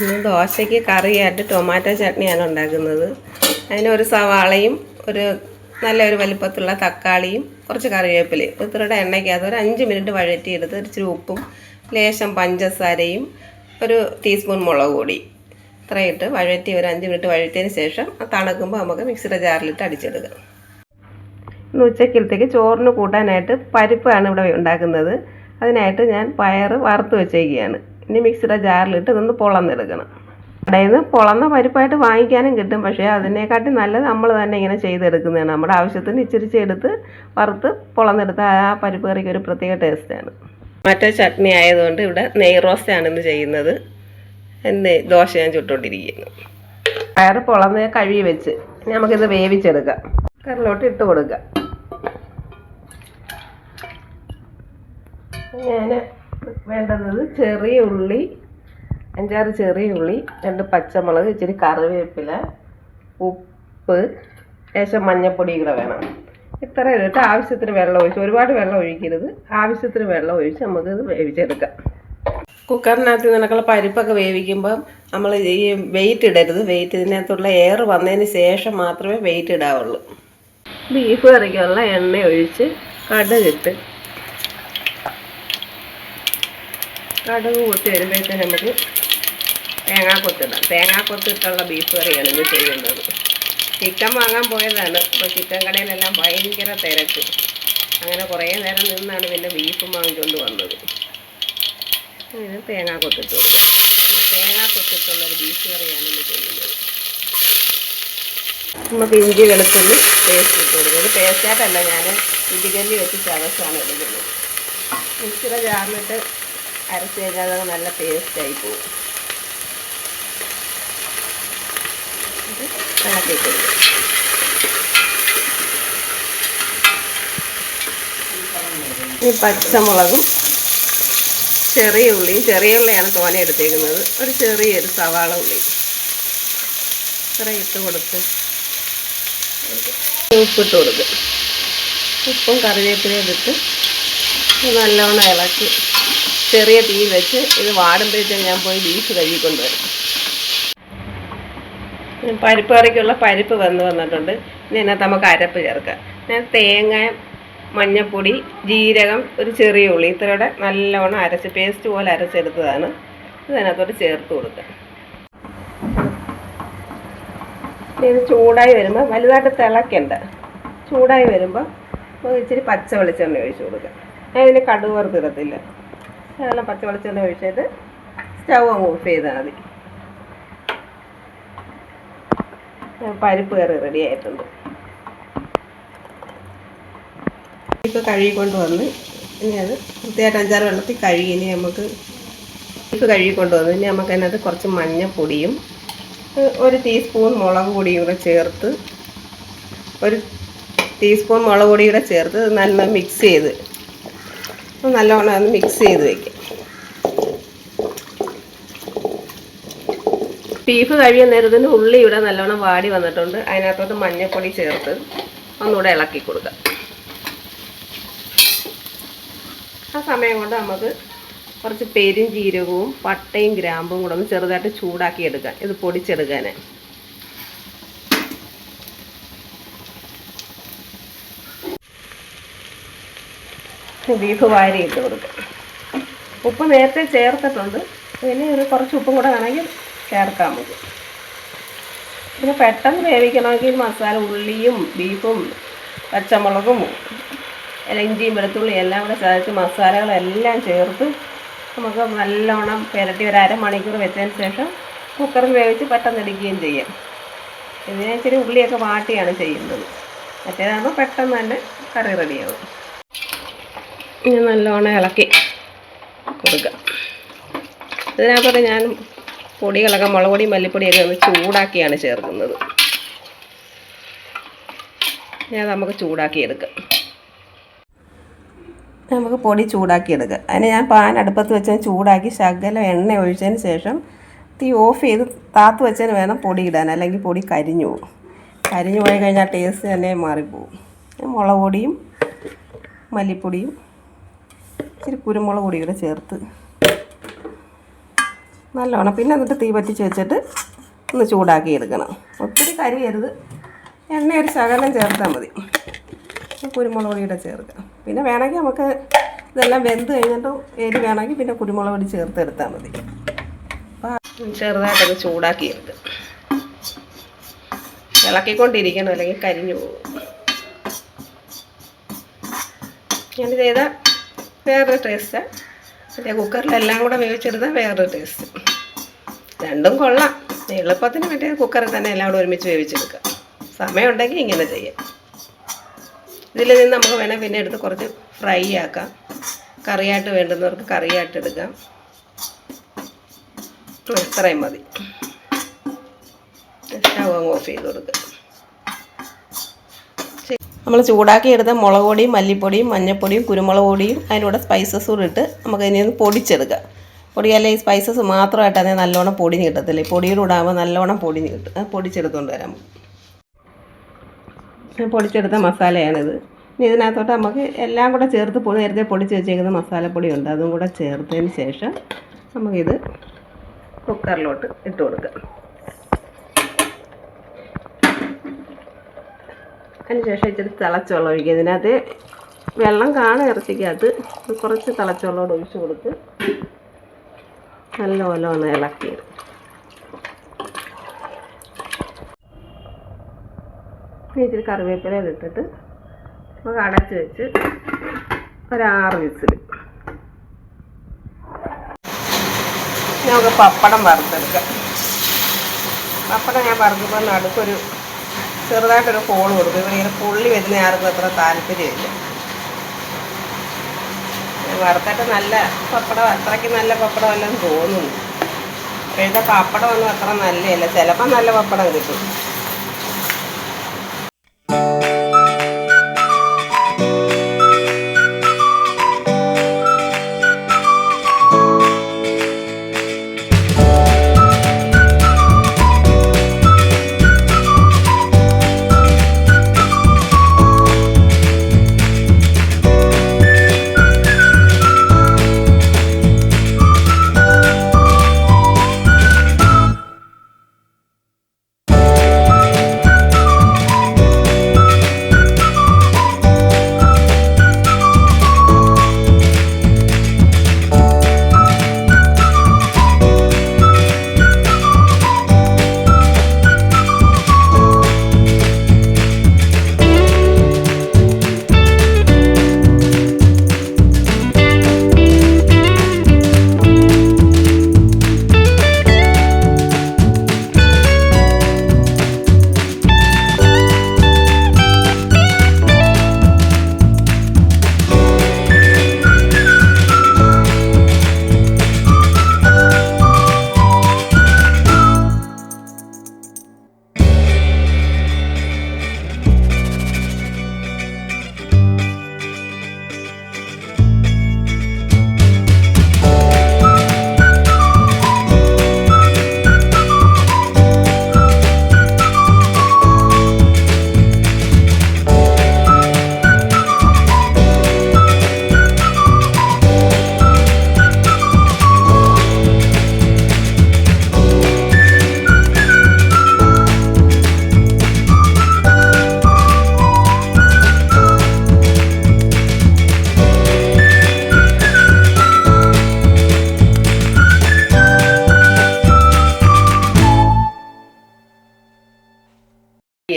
ഇന്ന് ദോശയ്ക്ക് കറിയായിട്ട് ടൊമാറ്റോ ചട്നിയാണ് ഉണ്ടാക്കുന്നത്. അതിനൊരു സവാളയും ഒരു നല്ലൊരു വലിപ്പത്തിലുള്ള തക്കാളിയും കുറച്ച് കറിവേപ്പിലയും. ഇത്രയുടെ എണ്ണയ്ക്കകത്ത് ഒരു അഞ്ച് മിനിറ്റ് വഴറ്റിയെടുത്ത് ഇച്ചിരി ഉപ്പും ലേശം പഞ്ചസാരയും ഒരു ടീസ്പൂൺ മുളക് പൊടി ഇത്രയിട്ട് വഴറ്റി ഒരു അഞ്ച് മിനിറ്റ് വഴറ്റിയതിന് ശേഷം തണുക്കുമ്പോൾ നമുക്ക് മിക്സിയുടെ ജാറിലിട്ട് അടിച്ചെടുക്കാം. ഇന്ന് ഉച്ചക്കലത്തേക്ക് ചോറിന് കൂട്ടാനായിട്ട് പരിപ്പാണ് ഇവിടെ ഉണ്ടാക്കുന്നത്. അതിനായിട്ട് ഞാൻ പയർ വറുത്ത് വെച്ചേക്കുകയാണ്. ഇനി മിക്സിയുടെ ജാറിലിട്ട് ഇതൊന്ന് പൊളന്നെടുക്കണം. കടയിൽ നിന്ന് പൊളന്ന പരിപ്പായിട്ട് വാങ്ങിക്കാനും കിട്ടും. പക്ഷേ അതിനെക്കാട്ടി നല്ലത് നമ്മൾ തന്നെ ഇങ്ങനെ ചെയ്തെടുക്കുന്നതാണ്. നമ്മുടെ ആവശ്യത്തിന് ഇച്ചിരിച്ച് എടുത്ത് വറുത്ത് പൊളന്നെടുത്ത ആ പരിപ്പ് കറിക്ക് ഒരു പ്രത്യേക ടേസ്റ്റാണ് മറ്റേ ചട്നി ആയതുകൊണ്ട് ഇവിടെ നെയ് റോസ്റ്റാണ് ഇന്ന് ചെയ്യുന്നത്. എന്നെ ദോശ ഞാൻ ചുട്ടുകൊണ്ടിരിക്കുന്നു പയർ പൊളന്ന് കഴുകി വെച്ച് നമുക്കിത് വേവിച്ചെടുക്കാം. കറിലോട്ട് ഇട്ട് കൊടുക്കാം. ഞാൻ വേണ്ടുന്നത് ചെറിയ ഉള്ളി അഞ്ചാറ് ചെറിയ ഉള്ളി രണ്ട് പച്ചമുളക് ഇച്ചിരി കറിവേപ്പില ഉപ്പ് ലേശം മഞ്ഞൾപ്പൊടി കൂടെ വേണം. ഇത്ര ഇട്ട് ആവശ്യത്തിന് വെള്ളം ഒഴിച്ച് ഒരുപാട് വെള്ളം ഒഴിക്കരുത്. ആവശ്യത്തിന് വെള്ളം ഒഴിച്ച് നമുക്ക് ഇത് വേവിച്ചെടുക്കാം. കുക്കറിനകത്ത് നിനക്കുള്ള പരിപ്പൊക്കെ വേവിക്കുമ്പം നമ്മൾ ഈ വെയിറ്റ് ഇടരുത്. വെയിറ്റ് ഇതിനകത്തുള്ള എയർ വന്നതിന് ശേഷം മാത്രമേ വെയിറ്റ് ഇടാവുള്ളൂ. ബീഫ് കറിക്കുള്ള എണ്ണ ഒഴിച്ച് കടുകിട്ട് കടുക് കൊത്തി വരുമ്പോഴത്തേന് നമുക്ക് തേങ്ങാ കൊത്തിടാം തേങ്ങാ തേങ്ങാക്കൊത്തിട്ടുള്ള ബീഫ് കറിയാണ് ഇത് ചെയ്യുന്നത്. ചിക്കൻ വാങ്ങാൻ പോയതാണ്. അപ്പോൾ ചിക്കൻ കടയിലെല്ലാം ഭയങ്കര തിരക്ക്. അങ്ങനെ കുറേ നേരം നിന്നാണ് പിന്നെ ബീഫും വാങ്ങിക്കൊണ്ട് വന്നത്. ഇത് തേങ്ങാ തേങ്ങാക്കൊത്തിട്ടുള്ളൊരു ബീഫ് കറിയാണ് ഇത് ചെയ്യുന്നത്. നമുക്ക് ഇഞ്ചി വെളുത്തുള്ളി പേസ്റ്റ് ഇട്ട് കൊടുക്കുന്നത് പേസ്റ്റായിട്ടല്ല ഞാൻ ഇഞ്ചിക്കല്ലി വെച്ച് ചതച്ചാണ് എടുക്കുന്നത് മിക്സിയുടെ ജാറിലിട്ട് അരച്ച് കഴിഞ്ഞാൽ അത് നല്ല പേസ്റ്റായി പോകും ഇത് ഇളക്കി കൊടുക്കും. ഈ പച്ചമുളകും ചെറിയ ഉള്ളിയും ചെറിയ ഉള്ളിയാണ് തോനെ എടുത്തേക്കുന്നത്. ഒരു ചെറിയൊരു സവാള ഉള്ളി. ഇത്ര ഇട്ട് കൊടുത്ത് ഉപ്പിട്ട് കൊടുക്കും. ഉപ്പും കറിവേപ്പിലയും ഇട്ട് ഇത് നല്ലവണ്ണം ഇളക്കി ചെറിയ തീ വെച്ച് ഇത് വാടുമ്പോഴത്തേക്ക് ഞാൻ പോയി ബീഫ് കഴുകിക്കൊണ്ട് വരും ഇനി പരിപ്പ് കറിക്കുള്ള പരിപ്പ് വന്ന് വന്നിട്ടുണ്ട്. ഇതിനകത്ത് നമുക്ക് അരപ്പ് ചേർക്കാം. ഞാൻ തേങ്ങ മഞ്ഞപ്പൊടി ജീരകം ഒരു ചെറിയ ഉള്ളി ഇത്രയുടെ നല്ലവണ്ണം അരച്ച് പേസ്റ്റ് പോലെ അരച്ചെടുത്തതാണ്. ഇതിനകത്തോട്ട് ചേർത്ത് കൊടുക്കുക ഇത് ചൂടായി വരുമ്പോൾ വലുതായിട്ട് തിളയ്ക്കണ്ട. ചൂടായി വരുമ്പോൾ ഇച്ചിരി പച്ച വെളിച്ചെണ്ണ ഒഴിച്ച് കൊടുക്കുക ഞാൻ ഇതിന് കടുക് ശകലം പച്ച വെളിച്ചെണ്ണ ഒഴിച്ചിട്ട് സ്റ്റൗ അങ്ങ് ഓഫ് ചെയ്താൽ മതി. പരിപ്പ് കറി റെഡി ആയിട്ടുണ്ട്. ഇപ്പോൾ കഴുകിക്കൊണ്ട് വന്ന് ഇനി അത് വൃത്തിയായിട്ട് അഞ്ചാറ് വെള്ളത്തിൽ കഴുകി ഇനി നമുക്ക് ബീഫ് കഴുകിക്കൊണ്ട് വന്ന് ഇനി നമുക്ക് അതിനകത്ത് കുറച്ച് മഞ്ഞൾപ്പൊടിയും ഒരു ടീസ്പൂൺ മുളക് പൊടിയും കൂടെ ചേർത്ത് ഒരു ടീസ്പൂൺ മുളക് പൊടി കൂടെ ചേർത്ത് നല്ല മിക്സ് ചെയ്ത് നല്ലോണം ഒന്ന് മിക്സ് ചെയ്ത് വയ്ക്കാം ബീഫ് കഴിയ നേരത്തിന് ഉള്ളി ഇവിടെ നല്ലോണം വാടി വന്നിട്ടുണ്ട്. അതിനകത്തോട്ട് മഞ്ഞൾപ്പൊടി ചേർത്ത് ഒന്നുകൂടെ ഇളക്കി കൊടുക്കാം. ആ സമയം കൊണ്ട് നമുക്ക് കുറച്ച് പെരും ജീരകവും പട്ടയും ഗ്രാമ്പും കൂടെ ഒന്ന് ചെറുതായിട്ട് ചൂടാക്കി എടുക്കാം. ഇത് പൊടിച്ചെടുക്കാൻ ബീഫ് വാരി ഇട്ട് കൊടുക്കും. ഉപ്പ് നേരത്തെ ചേർത്തിട്ടുണ്ട്. പിന്നെ ഒരു കുറച്ച് ഉപ്പും കൂടെ വേണമെങ്കിൽ ചേർക്കാം. നമുക്ക് പിന്നെ പെട്ടെന്ന് വേവിക്കണമെങ്കിൽ മസാല ഉള്ളിയും ബീഫും പച്ചമുളകും ഇഞ്ചിയും വെളുത്തുള്ളി എല്ലാം കൂടെ ചതച്ച് മസാലകളെല്ലാം ചേർത്ത് നമുക്ക് നല്ലോണം പുരട്ടി ഒരു അരമണിക്കൂർ വെച്ചതിന് ശേഷം കുക്കറിൽ വേവിച്ച് പെട്ടെന്ന് എടുക്കുകയും ചെയ്യാം. ഇതിനെ ഇച്ചിരി ഉള്ളിയൊക്കെ വാട്ടിയാണ് ചെയ്യുന്നത്. മറ്റേതാകുമ്പോൾ പെട്ടെന്ന് തന്നെ കറി റെഡിയാവും ഇനി നല്ലോണം ഇളക്കി കൊടുക്കുക ഇതിനകത്തോട്ട് ഞാൻ പൊടികളൊക്കെ മുളക് പൊടി മല്ലിപ്പൊടിയൊക്കെ ഒന്ന് ചൂടാക്കിയാണ് ചേർക്കുന്നത്. ഞാൻ നമുക്ക് ചൂടാക്കി എടുക്കാം നമുക്ക് പൊടി ചൂടാക്കി എടുക്കാം അതിന് ഞാൻ പാൻ അടുപ്പത്ത് വെച്ച് ചൂടാക്കി ശകലം എണ്ണ ഒഴിച്ചതിന് ശേഷം തീ ഓഫ് ചെയ്ത് താത്ത് വെച്ചതിന് വേണം പൊടി ഇടാൻ. അല്ലെങ്കിൽ പൊടി കരിഞ്ഞു പോകും. കരിഞ്ഞു പോയി കഴിഞ്ഞാൽ ടേസ്റ്റ് തന്നെ മാറിപ്പോവും മുളക് പൊടിയും മല്ലിപ്പൊടിയും ഇച്ചിരി കുരുമുളക് പൊടി കൂടെ ചേർത്ത് നല്ലോണം പിന്നെ എന്നിട്ട് തീ പറ്റിച്ച് വെച്ചിട്ട് ഒന്ന് ചൂടാക്കി എടുക്കണം. ഒത്തിരി കരിയരുത്. എണ്ണ ഒരു ശകലം ചേർത്താൽ മതി. കുരുമുളക് പൊടിയുടെ ചേർക്കാം. പിന്നെ വേണമെങ്കിൽ നമുക്ക് ഇതെല്ലാം വെന്ത് കഴിഞ്ഞിട്ട് എരി വേണമെങ്കിൽ പിന്നെ കുരുമുളക് പൊടി ചേർത്തെടുത്താൽ മതി. ചെറുതായിട്ടത് ചൂടാക്കി എടുക്കുക ഇളക്കിക്കൊണ്ടിരിക്കണം അല്ലെങ്കിൽ കരിഞ്ഞു പോകും. ഞാൻ ചെയ്ത വേറൊരു ടേസ്റ്റാണ് മറ്റേ കുക്കറിലെല്ലാം കൂടെ വേവിച്ചെടുത്താൽ വേറൊരു ടേസ്റ്റ് രണ്ടും കൊള്ളാം. എളുപ്പത്തിന് മറ്റേ കുക്കറിൽ തന്നെ എല്ലാം കൂടെ ഒരുമിച്ച് വേവിച്ചെടുക്കാം. സമയമുണ്ടെങ്കിൽ ഇങ്ങനെ ചെയ്യാം. ഇതിൽ നിന്ന് നമുക്ക് വേണേൽ പിന്നെ എടുത്ത് കുറച്ച് ഫ്രൈ ആക്കാം. കറിയായിട്ട് വേണ്ടുന്നവർക്ക് കറിയായിട്ട് എടുക്കാം. ഇത്രയും മതി. ഓഫ് ചെയ്ത് കൊടുക്കുക നമ്മൾ ചൂടാക്കി എടുത്ത മുളക് പൊടിയും മല്ലിപ്പൊടിയും മഞ്ഞൾപ്പൊടിയും കുരുമുളക് പൊടിയും അതിലൂടെ സ്പൈസസ് കൂടെ ഇട്ട് നമുക്ക് ഇതിനെ ഒന്ന് പൊടിച്ചെടുക്കാം. പൊടിയല്ല ഈ സ്പൈസസ് മാത്രമായിട്ട് നല്ലോണം പൊടിഞ്ഞ് കിട്ടത്തില്ല. പൊടിയുടെ കൂടെ ആകുമ്പോൾ നല്ലോണം പൊടിഞ്ഞ് കിട്ടും. പൊടിച്ചെടുത്തുകൊണ്ട് വരാം. പൊടിച്ചെടുത്ത മസാലയാണിത്. ഇനി ഇതിനകത്തോട്ട് നമുക്ക് എല്ലാം കൂടെ ചേർത്ത് പൊടി നേരത്തെ പൊടിച്ച് വെച്ചേക്കുന്ന മസാലപ്പൊടി ഉണ്ട് അതും കൂടെ ചേർത്തതിന് ശേഷം നമുക്കിത് കുക്കറിലോട്ട് ഇട്ട് കൊടുക്കാം. അതിനുശേഷം ഇച്ചിരി തിളച്ചുവെള്ളം ഒഴിക്കുക. ഇതിനകത്ത് വെള്ളം കാണും അത് കുറച്ച് തിളച്ചുവെള്ളം ഒഴിച്ചു കൊടുത്ത് നല്ലപോലെ ഒന്ന് ഇളക്കിയത് ഇച്ചിരി കറിവേപ്പില ഇട്ടിട്ട് നമുക്ക് അടച്ച് വെച്ച് ഒരാറ് വിസിൽ നമുക്ക് പപ്പടം വറുത്തെടുക്കാം. പപ്പടം ഞാൻ വറുത്തപ്പോൾ നടുക്കൊരു ചെറുതായിട്ടൊരു ഹോൾ കൊടുക്കും ഇവിടെ ഇങ്ങനെ പുള്ളി വരുന്ന ആർക്കും അത്ര താല്പര്യമില്ല. വറുത്തിട്ട് നല്ല പപ്പടം അത്രയ്ക്ക് നല്ല പപ്പടം എല്ലാം തോന്നുന്നു. ഇപ്പോഴത്തെ പപ്പടമൊന്നും അത്ര നല്ലതല്ല ചിലപ്പോൾ നല്ല പപ്പടം കിട്ടും.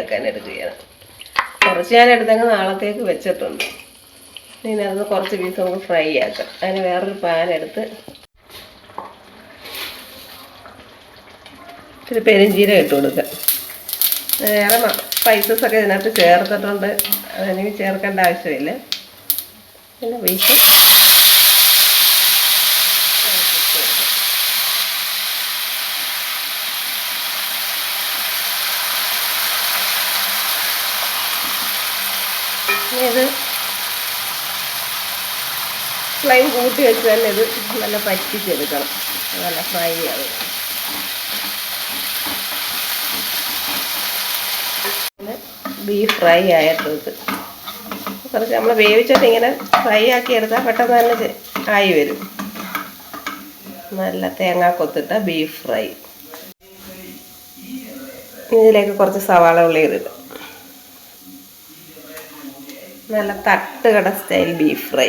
ആക്കാൻ എടുക്കുകയാണ്. കുറച്ച് ഞാൻ എടുത്തങ്ങ് നാളത്തേക്ക് വെച്ചിട്ടുണ്ട്. ഇനി അതിന് കുറച്ച് പീസ് നമുക്ക് ഫ്രൈ ആക്കാം. അതിന് വേറൊരു പാൻ എടുത്ത് ഇച്ചിരി പെരിഞ്ചീരം ഇട്ട് കൊടുക്കാം. വേറെ സ്പൈസസ് ഒക്കെ ഇതിനകത്ത് ചേർത്തിട്ടുണ്ട്. അതിന് ചേർക്കേണ്ട ആവശ്യമില്ല. പിന്നെ വീട്ടിൽ ഇത് ഫ്ലെയിം കൂട്ടി വെച്ച് തന്നെ ഇത് നല്ല പറ്റിച്ചെടുക്കണം. നല്ല ഫ്രൈ ആവും. ബീഫ് ഫ്രൈ ആയിട്ടുണ്ട് കുറച്ച് നമ്മൾ വേവിച്ചിട്ട് ഇങ്ങനെ ഫ്രൈ ആക്കി എടുത്താൽ പെട്ടെന്ന് തന്നെ ആയി വരും. നല്ല തേങ്ങ കൊത്തിട്ട ബീഫ് ഫ്രൈ. ഇതിലേക്ക് കുറച്ച് സവാള ഉള്ളി ഇടുക. നല്ല തട്ടുകട സ്റ്റൈൽ ബീഫ് ഫ്രൈ.